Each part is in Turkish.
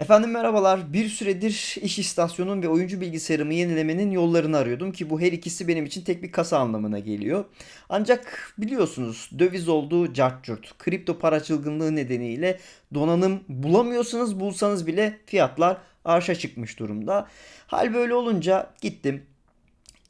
Efendim merhabalar. Bir süredir iş istasyonum ve oyuncu bilgisayarımı yenilemenin yollarını arıyordum ki bu her ikisi benim için tek bir kasa anlamına geliyor. Ancak biliyorsunuz döviz olduğu cart curt, kripto para çılgınlığı nedeniyle donanım bulamıyorsanız bulsanız bile fiyatlar arşa çıkmış durumda. Hal böyle olunca gittim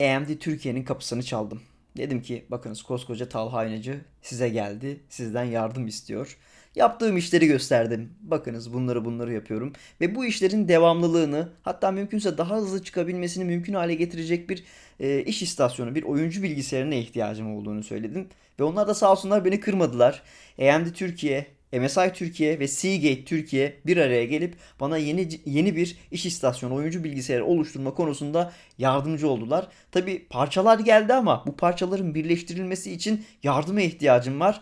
AMD Türkiye'nin kapısını çaldım. Dedim ki bakınız koskoca Talha Aynacı size geldi. Sizden yardım istiyor. Yaptığım işleri gösterdim. Bakınız bunları bunları yapıyorum. Ve bu işlerin devamlılığını hatta mümkünse daha hızlı çıkabilmesini mümkün hale getirecek bir e, iş istasyonu, bir oyuncu bilgisayarına ihtiyacım olduğunu söyledim. Ve onlar da sağ olsunlar beni kırmadılar. AMD Türkiye, MSI Türkiye ve Seagate Türkiye bir araya gelip bana yeni yeni bir iş istasyonu oyuncu bilgisayarı oluşturma konusunda yardımcı oldular. Tabi parçalar geldi ama bu parçaların birleştirilmesi için yardıma ihtiyacım var.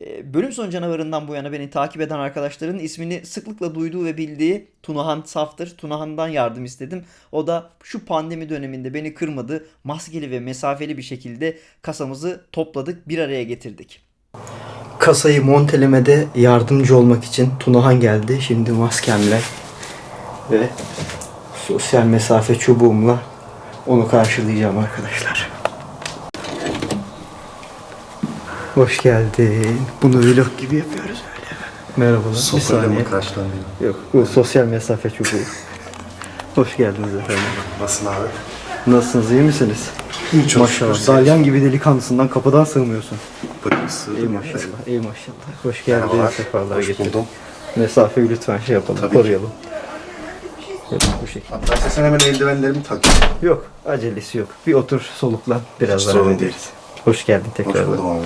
Ee, Bölüm son canavarından bu yana beni takip eden arkadaşların ismini sıklıkla duyduğu ve bildiği Tunahan Saf'tır. Tunahan'dan yardım istedim. O da şu pandemi döneminde beni kırmadı. Maskeli ve mesafeli bir şekilde kasamızı topladık, bir araya getirdik. Kasayı montelemede yardımcı olmak için Tunahan geldi. Şimdi maskemle ve sosyal mesafe çubuğumla onu karşılayacağım arkadaşlar. Hoş geldin. Bunu vlog gibi yapıyoruz öyle. Merhabalar. Bir Sofrayla saniye. mı karşılanıyor? Yok bu sosyal mesafe çubuğu. Hoş geldiniz efendim. Nasılsın abi? Nasılsınız iyi misiniz? İyi çok maşallah. şükür. Dalyan gibi delikanlısından kapıdan sığmıyorsun. Bakısı. İyi maşallah. iyi maşallah. Hoş geldiniz. Merhabalar. Sefalar Hoş getirdin. buldum. Mesafeyi lütfen şey yapalım, Tabii ki. koruyalım. Evet, bu şekilde. Hatta sen hemen eldivenlerimi takayım. Yok, acelesi yok. Bir otur, soluklan. Birazdan sorun hallederiz. Hoş geldin Hoş tekrar. buldum abi.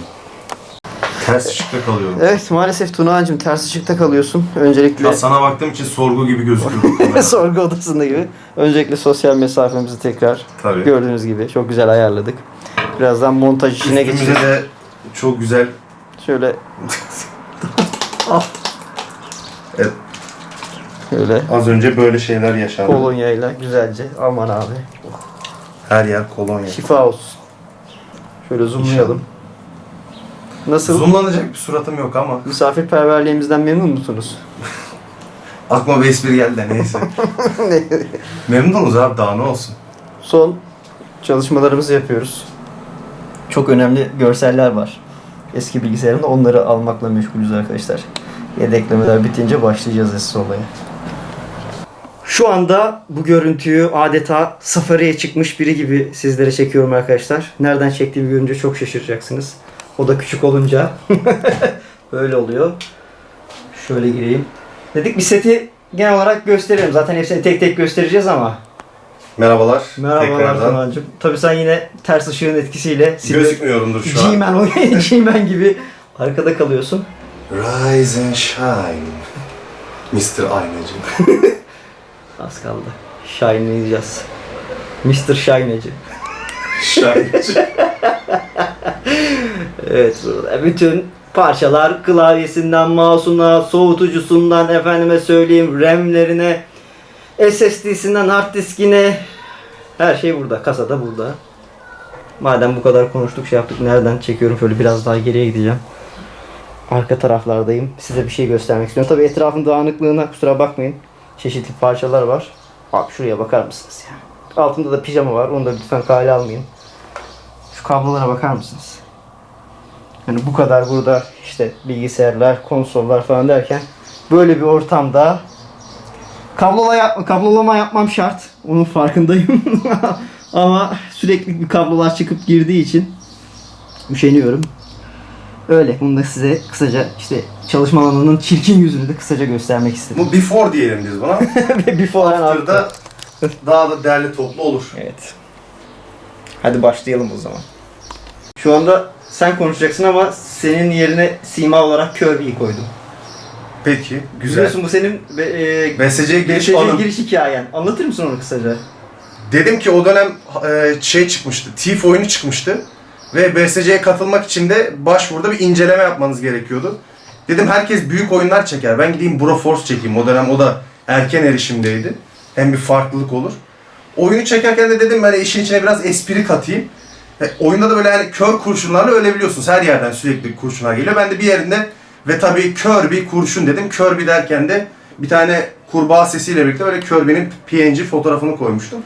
Ters ışıkta kalıyorum. Evet, maalesef Tunağancığım ters ışıkta kalıyorsun. Öncelikle Ya sana baktığım için sorgu gibi gözüküyor. sorgu odasında gibi. Öncelikle sosyal mesafemizi tekrar Tabii. gördüğünüz gibi çok güzel ayarladık. Birazdan montaj işine Üstümüze geçeceğiz. de çok güzel Şöyle. Evet. Şöyle az önce böyle şeyler yaşandı. kolonyayla güzelce aman abi. Her yer kolonya. Şifa olsun. Şöyle zoomlayalım. Nasıl? Zoomlanacak bir suratım yok ama Misafirperverliğimizden memnun musunuz? aklıma bir espri geldi de neyse. Memnunuz abi daha ne olsun. Son çalışmalarımızı yapıyoruz. Çok önemli görseller var. Eski bilgisayarımda onları almakla meşgulüz arkadaşlar. Yedeklemeler bitince başlayacağız esas olaya. Şu anda bu görüntüyü adeta safariye çıkmış biri gibi sizlere çekiyorum arkadaşlar. Nereden çektiğimi görünce çok şaşıracaksınız. O da küçük olunca böyle oluyor. Şöyle gireyim. Dedik bir seti genel olarak gösterelim. Zaten hepsini tek tek göstereceğiz ama Merhabalar. Merhabalar. Tuna'cığım. Tabii sen yine ters ışığın etkisiyle Gözükmüyorumdur şu an. G-Man, G-Man gibi arkada kalıyorsun. Rise and shine. Mr. Aynacı. Az kaldı. Shine'layacağız. Mr. Shine'ci. Shine'cı. Evet bütün parçalar klavyesinden mouse'una, soğutucusundan efendime söyleyeyim RAM'lerine, SSD'sinden hard diskine her şey burada. Kasada burada. Madem bu kadar konuştuk şey yaptık nereden çekiyorum şöyle biraz daha geriye gideceğim. Arka taraflardayım. Size bir şey göstermek istiyorum. Tabii etrafın dağınıklığına kusura bakmayın. Çeşitli parçalar var. Abi şuraya bakar mısınız ya? Altında da pijama var. Onu da lütfen kale almayın. Şu kablolara bakar mısınız? Yani bu kadar burada işte bilgisayarlar, konsollar falan derken böyle bir ortamda kablola yap kablolama yapmam şart. Onun farkındayım. Ama sürekli bir kablolar çıkıp girdiği için üşeniyorum. Öyle. Bunu da size kısaca işte çalışma alanının çirkin yüzünü de kısaca göstermek istedim. Bu before diyelim biz buna. Before. After'da daha da değerli toplu olur. Evet. Hadi başlayalım o zaman. Şu anda sen konuşacaksın ama senin yerine sima olarak Kirby'yi koydum. Peki, güzel. Biliyorsun bu senin e, BSC'ye giriş BSC anım. giriş hikayen. Anlatır mısın onu kısaca? Dedim ki o dönem e, şey çıkmıştı, Thief oyunu çıkmıştı. Ve BSC'ye katılmak için de başvuruda bir inceleme yapmanız gerekiyordu. Dedim herkes büyük oyunlar çeker. Ben gideyim Broforce çekeyim. O dönem o da erken erişimdeydi. Hem bir farklılık olur. Oyunu çekerken de dedim ben işin içine biraz espri katayım. E, oyunda da böyle yani kör kurşunlarla ölebiliyorsunuz. Her yerden sürekli kurşunlar geliyor. Ben de bir yerinde ve tabii kör bir kurşun dedim. Kör bir derken de bir tane kurbağa sesiyle birlikte böyle Kirby'nin PNG fotoğrafını koymuştum.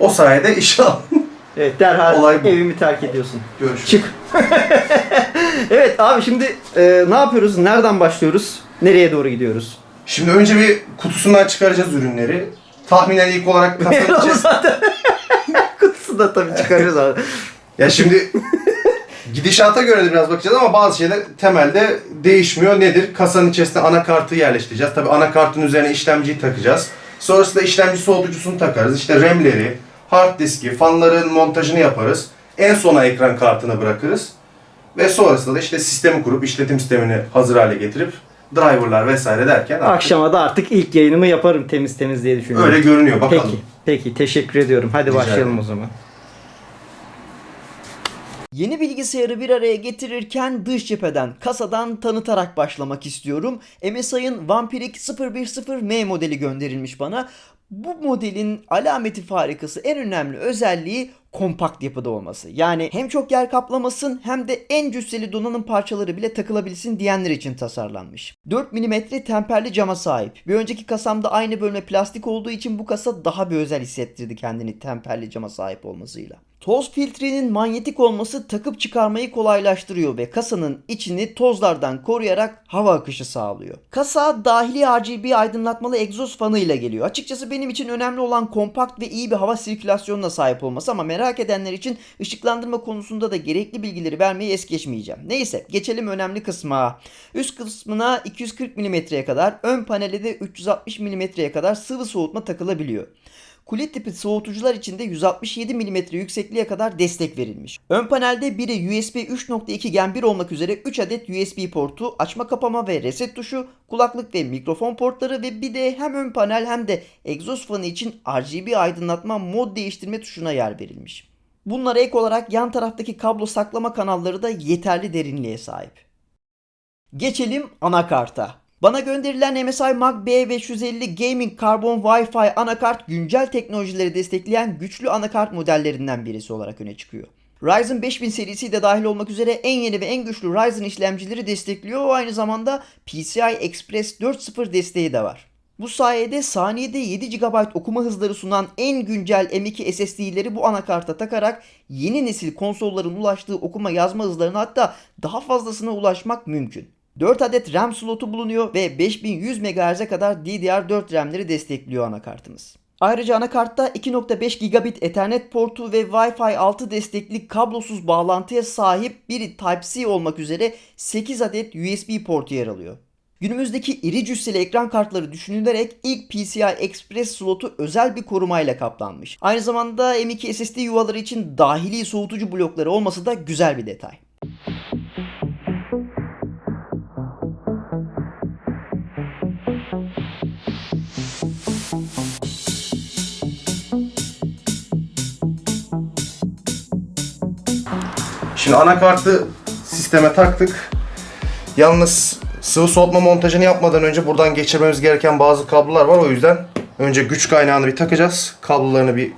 O sayede aldım. Evet derhal Olay bu. evimi terk ediyorsun. Görüşürüz. Çık. evet abi şimdi e, ne yapıyoruz? Nereden başlıyoruz? Nereye doğru gidiyoruz? Şimdi önce bir kutusundan çıkaracağız ürünleri. Tahminen ilk olarak içerisinde... zaten kutusu da tabii çıkarıyoruz abi. Ya şimdi gidişata göre de biraz bakacağız ama bazı şeyler temelde değişmiyor. Nedir? Kasanın içerisine anakartı yerleştireceğiz. Tabi anakartın üzerine işlemciyi takacağız. Sonrasında işlemci soğutucusunu takarız. İşte RAM'leri, hard diski, fanların montajını yaparız. En sona ekran kartını bırakırız. Ve sonrasında da işte sistemi kurup işletim sistemini hazır hale getirip driverlar vesaire derken artık Akşama da artık ilk yayınımı yaparım temiz temiz diye düşünüyorum. öyle görünüyor. Bakalım. Peki. Peki teşekkür ediyorum. Hadi Rica başlayalım ederim. o zaman. Yeni bilgisayarı bir araya getirirken dış cepheden, kasadan tanıtarak başlamak istiyorum. MSI'ın Vampiric 010M modeli gönderilmiş bana. Bu modelin alameti farikası en önemli özelliği kompakt yapıda olması. Yani hem çok yer kaplamasın hem de en cüsseli donanım parçaları bile takılabilsin diyenler için tasarlanmış. 4 mm temperli cama sahip. Bir önceki kasamda aynı bölme plastik olduğu için bu kasa daha bir özel hissettirdi kendini temperli cama sahip olmasıyla. Toz filtrenin manyetik olması takıp çıkarmayı kolaylaştırıyor ve kasanın içini tozlardan koruyarak hava akışı sağlıyor. Kasa dahili RGB aydınlatmalı egzoz fanı ile geliyor. Açıkçası benim için önemli olan kompakt ve iyi bir hava sirkülasyonuna sahip olması ama merak edenler için ışıklandırma konusunda da gerekli bilgileri vermeyi es geçmeyeceğim. Neyse geçelim önemli kısma. Üst kısmına 240 mm'ye kadar, ön panele de 360 mm'ye kadar sıvı soğutma takılabiliyor. Kulit tipi soğutucular için de 167 mm yüksekliğe kadar destek verilmiş. Ön panelde biri USB 3.2 Gen 1 olmak üzere 3 adet USB portu, açma kapama ve reset tuşu, kulaklık ve mikrofon portları ve bir de hem ön panel hem de egzoz fanı için RGB aydınlatma mod değiştirme tuşuna yer verilmiş. Bunlara ek olarak yan taraftaki kablo saklama kanalları da yeterli derinliğe sahip. Geçelim anakarta. Bana gönderilen MSI Mag B550 Gaming Carbon Wi-Fi anakart güncel teknolojileri destekleyen güçlü anakart modellerinden birisi olarak öne çıkıyor. Ryzen 5000 serisi de dahil olmak üzere en yeni ve en güçlü Ryzen işlemcileri destekliyor. Aynı zamanda PCI Express 4.0 desteği de var. Bu sayede saniyede 7 GB okuma hızları sunan en güncel M2 SSD'leri bu anakarta takarak yeni nesil konsolların ulaştığı okuma yazma hızlarına hatta daha fazlasına ulaşmak mümkün. 4 adet RAM slotu bulunuyor ve 5100 MHz'e kadar DDR4 RAM'leri destekliyor anakartımız. Ayrıca anakartta 2.5 gigabit Ethernet portu ve Wi-Fi 6 destekli kablosuz bağlantıya sahip biri Type-C olmak üzere 8 adet USB portu yer alıyor. Günümüzdeki iri cüsseli ekran kartları düşünülerek ilk PCI Express slotu özel bir korumayla kaplanmış. Aynı zamanda M2 SSD yuvaları için dahili soğutucu blokları olması da güzel bir detay. Şimdi anakartı sisteme taktık. Yalnız sıvı soğutma montajını yapmadan önce buradan geçirmemiz gereken bazı kablolar var. O yüzden önce güç kaynağını bir takacağız. Kablolarını bir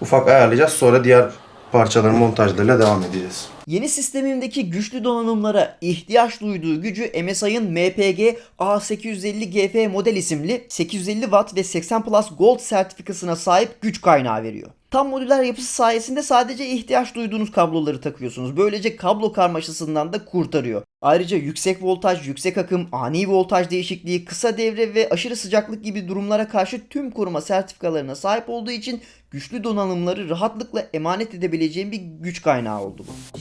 ufak ayarlayacağız. Sonra diğer parçaların montajlarıyla devam edeceğiz. Yeni sistemimdeki güçlü donanımlara ihtiyaç duyduğu gücü MSI'ın MPG A850GF model isimli 850 Watt ve 80 Plus Gold sertifikasına sahip güç kaynağı veriyor. Tam modüler yapısı sayesinde sadece ihtiyaç duyduğunuz kabloları takıyorsunuz. Böylece kablo karmaşasından da kurtarıyor. Ayrıca yüksek voltaj, yüksek akım, ani voltaj değişikliği, kısa devre ve aşırı sıcaklık gibi durumlara karşı tüm koruma sertifikalarına sahip olduğu için güçlü donanımları rahatlıkla emanet edebileceğim bir güç kaynağı oldu bu.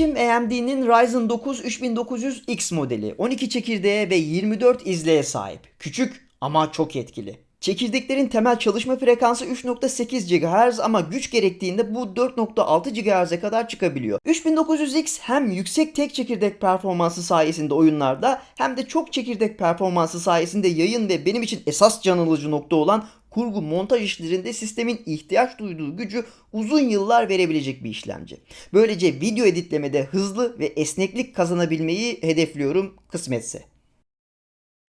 İşlemcim AMD'nin Ryzen 9 3900X modeli. 12 çekirdeğe ve 24 izleye sahip. Küçük ama çok etkili. Çekirdeklerin temel çalışma frekansı 3.8 GHz ama güç gerektiğinde bu 4.6 GHz'e kadar çıkabiliyor. 3900X hem yüksek tek çekirdek performansı sayesinde oyunlarda hem de çok çekirdek performansı sayesinde yayın ve benim için esas can alıcı nokta olan kurgu, montaj işlerinde sistemin ihtiyaç duyduğu gücü uzun yıllar verebilecek bir işlemci. Böylece video editlemede hızlı ve esneklik kazanabilmeyi hedefliyorum kısmetse.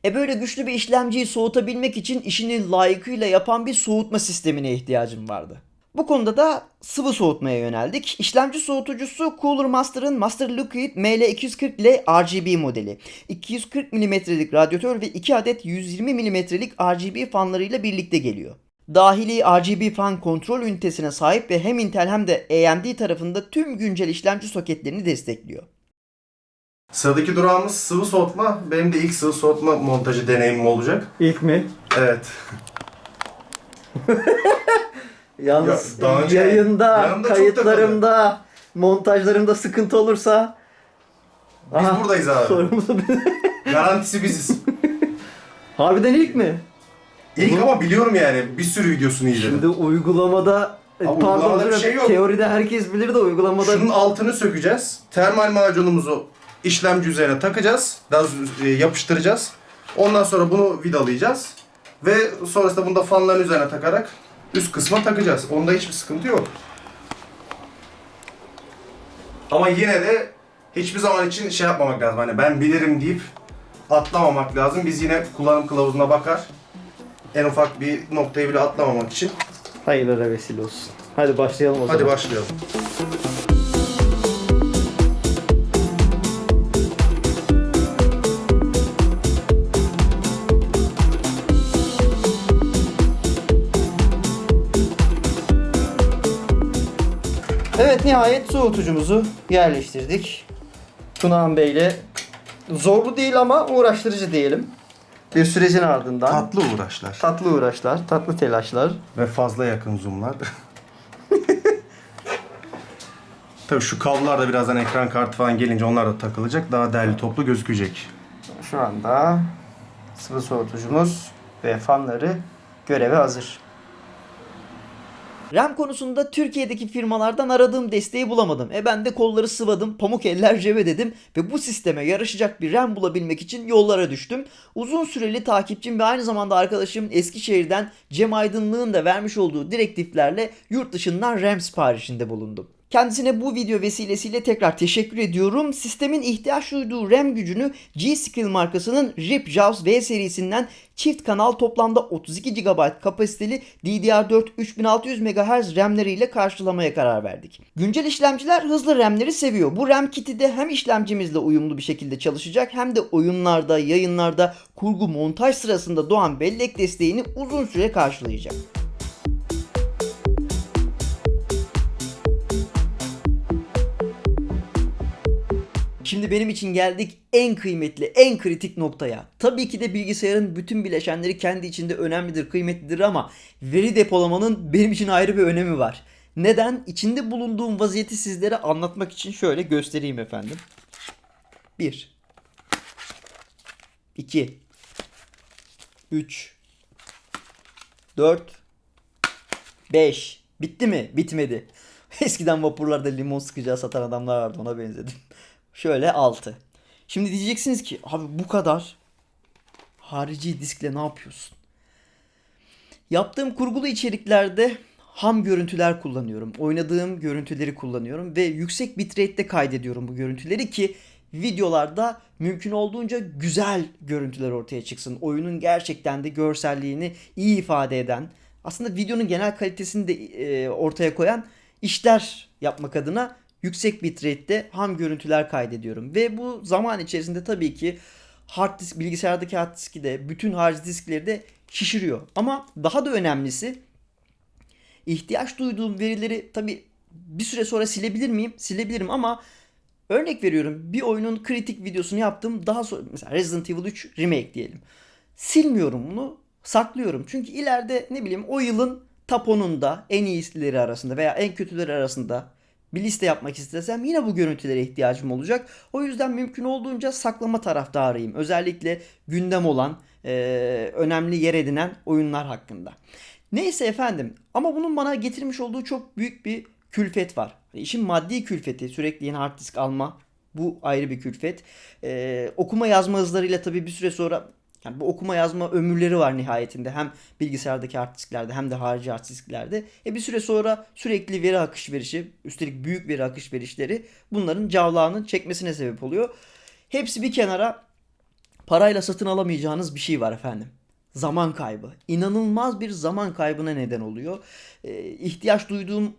E böyle güçlü bir işlemciyi soğutabilmek için işini layıkıyla yapan bir soğutma sistemine ihtiyacım vardı. Bu konuda da sıvı soğutmaya yöneldik. İşlemci soğutucusu Cooler Master'ın Master Liquid ML240L RGB modeli. 240 mm'lik radyatör ve 2 adet 120 mm'lik RGB fanlarıyla birlikte geliyor. Dahili RGB fan kontrol ünitesine sahip ve hem Intel hem de AMD tarafında tüm güncel işlemci soketlerini destekliyor. Sıradaki durağımız sıvı soğutma. Benim de ilk sıvı soğutma montajı deneyimim olacak. İlk mi? Evet. Yalnız Ya, daha önce- yayında, çok kayıtlarımda, montajlarımda sıkıntı olursa Biz Aha, buradayız abi. sorumlusu Garantisi biziz. Harbiden ilk mi? İlk ama biliyorum yani. Bir sürü videosunu izledim. Şimdi uygulamada Abi pardon uygulamada bir özür şey dilerim. yok. teoride herkes bilir de uygulamada Şunun altını sökeceğiz. Termal macunumuzu işlemci üzerine takacağız. Daha doğrusu, e, yapıştıracağız. Ondan sonra bunu vidalayacağız. Ve sonrasında bunu da fanların üzerine takarak üst kısma takacağız. Onda hiçbir sıkıntı yok. Ama yine de hiçbir zaman için şey yapmamak lazım. Hani ben bilirim deyip atlamamak lazım. Biz yine kullanım kılavuzuna bakar. En ufak bir noktayı bile atlamamak için. hayırlara vesile olsun. Hadi başlayalım o Hadi zaman. başlayalım. Evet nihayet soğutucumuzu yerleştirdik. Tunağan Bey ile zorlu değil ama uğraştırıcı diyelim. Bir sürecin ardından Tatlı uğraşlar. tatlı uğraşlar, tatlı telaşlar. Ve fazla yakın zoomlar. Tabii şu kablolar da birazdan ekran kartı falan gelince onlar da takılacak. Daha değerli toplu gözükecek. Şu anda sıvı soğutucumuz ve fanları göreve hazır. RAM konusunda Türkiye'deki firmalardan aradığım desteği bulamadım. E ben de kolları sıvadım, pamuk eller cebe dedim ve bu sisteme yarışacak bir RAM bulabilmek için yollara düştüm. Uzun süreli takipçim ve aynı zamanda arkadaşım Eskişehir'den Cem Aydınlık'ın da vermiş olduğu direktiflerle yurt dışından RAM siparişinde bulundum. Kendisine bu video vesilesiyle tekrar teşekkür ediyorum. Sistemin ihtiyaç duyduğu RAM gücünü G-Skill markasının RIP JAWS V serisinden çift kanal toplamda 32 GB kapasiteli DDR4 3600 MHz RAM'leriyle karşılamaya karar verdik. Güncel işlemciler hızlı RAM'leri seviyor. Bu RAM kiti de hem işlemcimizle uyumlu bir şekilde çalışacak hem de oyunlarda, yayınlarda, kurgu, montaj sırasında doğan bellek desteğini uzun süre karşılayacak. Şimdi benim için geldik en kıymetli, en kritik noktaya. Tabii ki de bilgisayarın bütün bileşenleri kendi içinde önemlidir, kıymetlidir ama veri depolamanın benim için ayrı bir önemi var. Neden? İçinde bulunduğum vaziyeti sizlere anlatmak için şöyle göstereyim efendim. 1 2 3 4 5 Bitti mi? Bitmedi. Eskiden vapurlarda limon sıkacağı satan adamlar vardı ona benzedim. Şöyle 6. Şimdi diyeceksiniz ki abi bu kadar harici diskle ne yapıyorsun? Yaptığım kurgulu içeriklerde ham görüntüler kullanıyorum. Oynadığım görüntüleri kullanıyorum ve yüksek bitrate'te kaydediyorum bu görüntüleri ki videolarda mümkün olduğunca güzel görüntüler ortaya çıksın. Oyunun gerçekten de görselliğini iyi ifade eden, aslında videonun genel kalitesini de e, ortaya koyan işler yapmak adına yüksek bitrate'te ham görüntüler kaydediyorum. Ve bu zaman içerisinde tabii ki hard disk, bilgisayardaki hard diski de bütün hard diskleri de şişiriyor. Ama daha da önemlisi ihtiyaç duyduğum verileri tabii bir süre sonra silebilir miyim? Silebilirim ama örnek veriyorum bir oyunun kritik videosunu yaptım. Daha sonra mesela Resident Evil 3 Remake diyelim. Silmiyorum bunu saklıyorum. Çünkü ileride ne bileyim o yılın top 10'unda en iyisileri arasında veya en kötüleri arasında bir liste yapmak istesem yine bu görüntülere ihtiyacım olacak. O yüzden mümkün olduğunca saklama taraftarıyım. Özellikle gündem olan, e, önemli yer edinen oyunlar hakkında. Neyse efendim ama bunun bana getirmiş olduğu çok büyük bir külfet var. İşin maddi külfeti, sürekli yeni hard disk alma bu ayrı bir külfet. E, okuma yazma hızlarıyla tabii bir süre sonra Yani bu okuma yazma ömürleri var nihayetinde. Hem bilgisayardaki hard hem de harici hard. E bir süre sonra sürekli veri akış verişi, üstelik büyük veri akış verişleri bunların cavlağının çekmesine sebep oluyor. Hepsi bir kenara parayla satın alamayacağınız bir şey var efendim. Zaman kaybı. İnanılmaz bir zaman kaybına neden oluyor. Ee, ihtiyaç duyduğum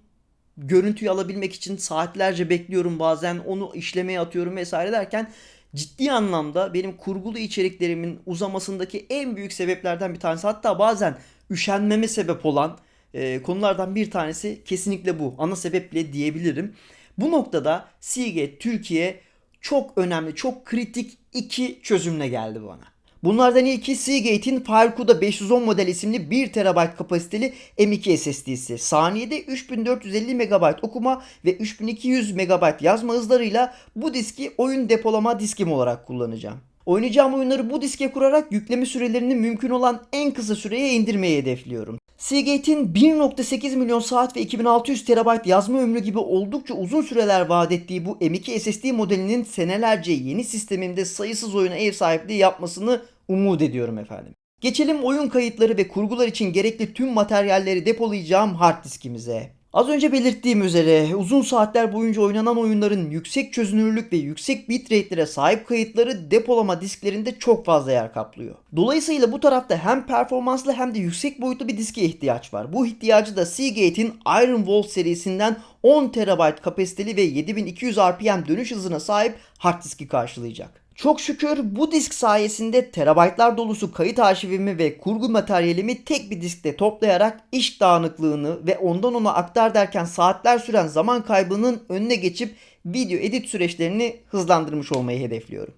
görüntüyü alabilmek için saatlerce bekliyorum bazen onu işlemeye atıyorum vesaire derken ciddi anlamda benim kurgulu içeriklerimin uzamasındaki en büyük sebeplerden bir tanesi hatta bazen üşenmeme sebep olan e, konulardan bir tanesi kesinlikle bu. Ana sebep bile diyebilirim. Bu noktada Seagate Türkiye çok önemli, çok kritik iki çözümle geldi bana. Bunlardan ilki Seagate'in Firecuda 510 model isimli 1 TB kapasiteli M2 SSD'si. Saniyede 3450 MB okuma ve 3200 MB yazma hızlarıyla bu diski oyun depolama diskim olarak kullanacağım. Oynayacağım oyunları bu diske kurarak yükleme sürelerini mümkün olan en kısa süreye indirmeyi hedefliyorum. Seagate'in 1.8 milyon saat ve 2600 TB yazma ömrü gibi oldukça uzun süreler vaat ettiği bu M2 SSD modelinin senelerce yeni sistemimde sayısız oyuna ev sahipliği yapmasını umut ediyorum efendim. Geçelim oyun kayıtları ve kurgular için gerekli tüm materyalleri depolayacağım hard diskimize. Az önce belirttiğim üzere uzun saatler boyunca oynanan oyunların yüksek çözünürlük ve yüksek bitrate'lere sahip kayıtları depolama disklerinde çok fazla yer kaplıyor. Dolayısıyla bu tarafta hem performanslı hem de yüksek boyutlu bir diske ihtiyaç var. Bu ihtiyacı da Seagate'in Iron Wolf serisinden 10 TB kapasiteli ve 7200 RPM dönüş hızına sahip hard diski karşılayacak. Çok şükür bu disk sayesinde terabaytlar dolusu kayıt arşivimi ve kurgu materyalimi tek bir diskte toplayarak iş dağınıklığını ve ondan ona aktar derken saatler süren zaman kaybının önüne geçip video edit süreçlerini hızlandırmış olmayı hedefliyorum.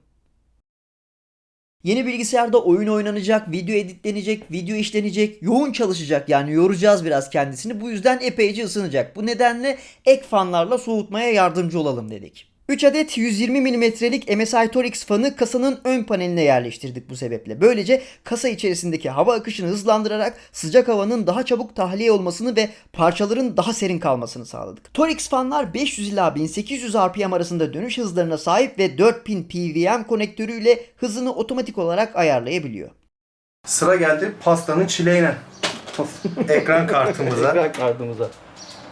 Yeni bilgisayarda oyun oynanacak, video editlenecek, video işlenecek, yoğun çalışacak yani yoracağız biraz kendisini. Bu yüzden epeyce ısınacak. Bu nedenle ek fanlarla soğutmaya yardımcı olalım dedik. 3 adet 120 mm'lik MSI Torix fanı kasanın ön paneline yerleştirdik bu sebeple. Böylece kasa içerisindeki hava akışını hızlandırarak sıcak havanın daha çabuk tahliye olmasını ve parçaların daha serin kalmasını sağladık. Torix fanlar 500 ila 1800 RPM arasında dönüş hızlarına sahip ve 4000 PWM konektörüyle hızını otomatik olarak ayarlayabiliyor. Sıra geldi pastanın çileğine. Ekran kartımıza. Ekran kartımıza.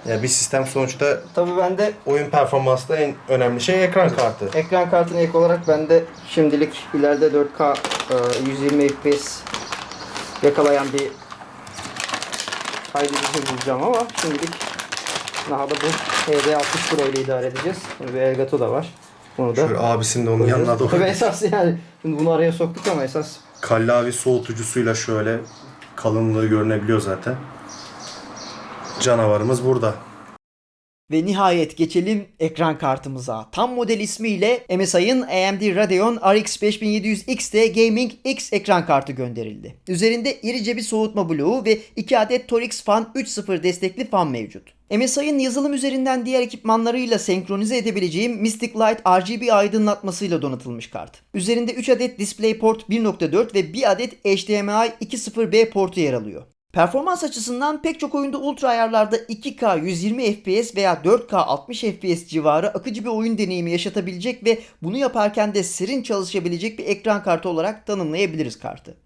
Ya bir sistem sonuçta Tabii ben de oyun performansında en önemli şey ekran kartı. ekran kartına ek olarak ben de şimdilik ileride 4K e, 120 FPS yakalayan bir kaydedici bulacağım ama şimdilik daha da bu HD60 Pro ile idare edeceğiz. Bir Elgato da var. Bunu da Şöyle abisinin de onun yanına doğru. Tabii esas yani şimdi bunu araya soktuk ama esas Kallavi soğutucusuyla şöyle kalınlığı görünebiliyor zaten. Canavarımız burada. Ve nihayet geçelim ekran kartımıza. Tam model ismiyle MSI'ın AMD Radeon RX 5700 XT Gaming X ekran kartı gönderildi. Üzerinde irice bir soğutma bloğu ve 2 adet Torix Fan 3.0 destekli fan mevcut. MSI'ın yazılım üzerinden diğer ekipmanlarıyla senkronize edebileceğim Mystic Light RGB aydınlatmasıyla donatılmış kart. Üzerinde 3 adet DisplayPort 1.4 ve 1 adet HDMI 2.0B portu yer alıyor. Performans açısından pek çok oyunda ultra ayarlarda 2K 120 FPS veya 4K 60 FPS civarı akıcı bir oyun deneyimi yaşatabilecek ve bunu yaparken de serin çalışabilecek bir ekran kartı olarak tanımlayabiliriz kartı.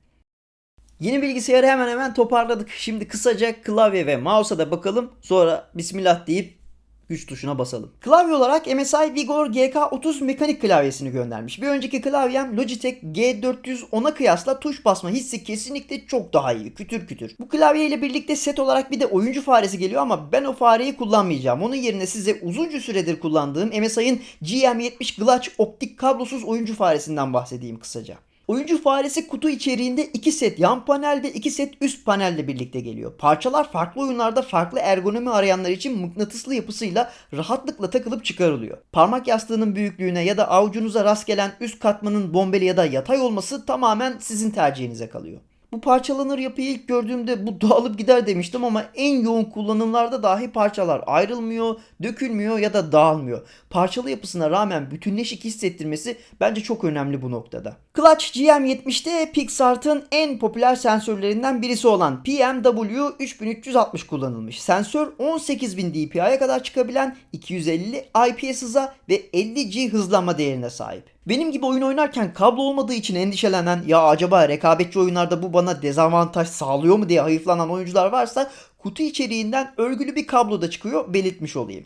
Yeni bilgisayarı hemen hemen toparladık. Şimdi kısaca klavye ve mouse'a da bakalım. Sonra bismillah deyip güç tuşuna basalım. Klavye olarak MSI Vigor GK30 mekanik klavyesini göndermiş. Bir önceki klavyem Logitech G410'a kıyasla tuş basma hissi kesinlikle çok daha iyi. Kütür kütür. Bu klavye ile birlikte set olarak bir de oyuncu faresi geliyor ama ben o fareyi kullanmayacağım. Onun yerine size uzunca süredir kullandığım MSI'ın GM70 Glutch optik kablosuz oyuncu faresinden bahsedeyim kısaca. Oyuncu faresi kutu içeriğinde 2 set yan panel ve 2 set üst panelle birlikte geliyor. Parçalar farklı oyunlarda farklı ergonomi arayanlar için mıknatıslı yapısıyla rahatlıkla takılıp çıkarılıyor. Parmak yastığının büyüklüğüne ya da avucunuza rast gelen üst katmanın bombeli ya da yatay olması tamamen sizin tercihinize kalıyor. Bu parçalanır yapıyı ilk gördüğümde bu dağılıp gider demiştim ama en yoğun kullanımlarda dahi parçalar ayrılmıyor, dökülmüyor ya da dağılmıyor. Parçalı yapısına rağmen bütünleşik hissettirmesi bence çok önemli bu noktada. Clutch GM70'te Pixart'ın en popüler sensörlerinden birisi olan PMW3360 kullanılmış. Sensör 18000 dpi'ye kadar çıkabilen 250 IPS hıza ve 50G hızlanma değerine sahip. Benim gibi oyun oynarken kablo olmadığı için endişelenen ya acaba rekabetçi oyunlarda bu bana dezavantaj sağlıyor mu diye hayıflanan oyuncular varsa kutu içeriğinden örgülü bir kablo da çıkıyor belirtmiş olayım.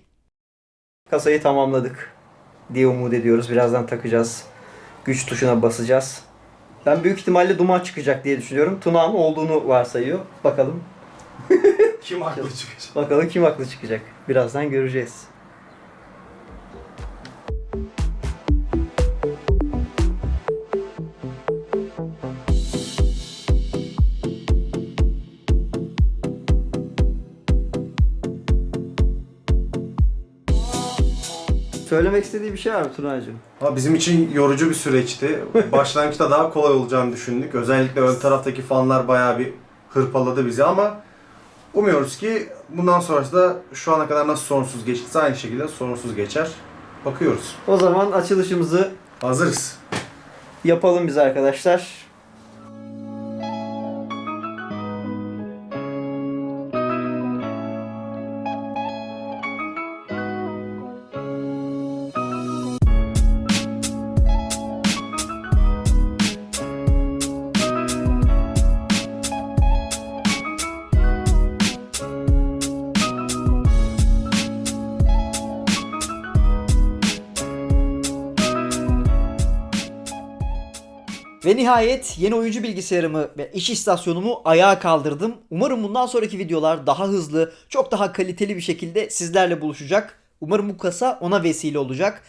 Kasayı tamamladık diye umut ediyoruz. Birazdan takacağız. Güç tuşuna basacağız. Ben büyük ihtimalle duman çıkacak diye düşünüyorum. Tunağın olduğunu varsayıyor. Bakalım. Kim haklı çıkacak? Bakalım kim haklı çıkacak. Birazdan göreceğiz. Söylemek istediği bir şey var mı Tuna'cığım? Ha, bizim için yorucu bir süreçti. Başlangıçta daha kolay olacağını düşündük. Özellikle ön taraftaki fanlar bayağı bir hırpaladı bizi ama umuyoruz ki bundan sonrası da şu ana kadar nasıl sorunsuz geçtiyse aynı şekilde sorunsuz geçer. Bakıyoruz. O zaman açılışımızı Hazırız. yapalım biz arkadaşlar. Ve nihayet yeni oyuncu bilgisayarımı ve iş istasyonumu ayağa kaldırdım. Umarım bundan sonraki videolar daha hızlı, çok daha kaliteli bir şekilde sizlerle buluşacak. Umarım bu kasa ona vesile olacak.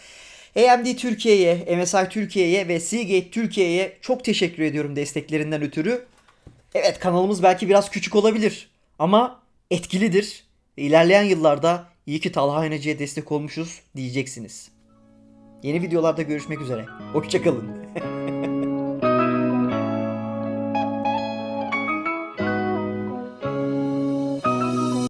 AMD Türkiye'ye, MSI Türkiye'ye ve Seagate Türkiye'ye çok teşekkür ediyorum desteklerinden ötürü. Evet kanalımız belki biraz küçük olabilir ama etkilidir. Ve ilerleyen yıllarda iyi ki Talha Aynacı'ya destek olmuşuz diyeceksiniz. Yeni videolarda görüşmek üzere. Hoşçakalın.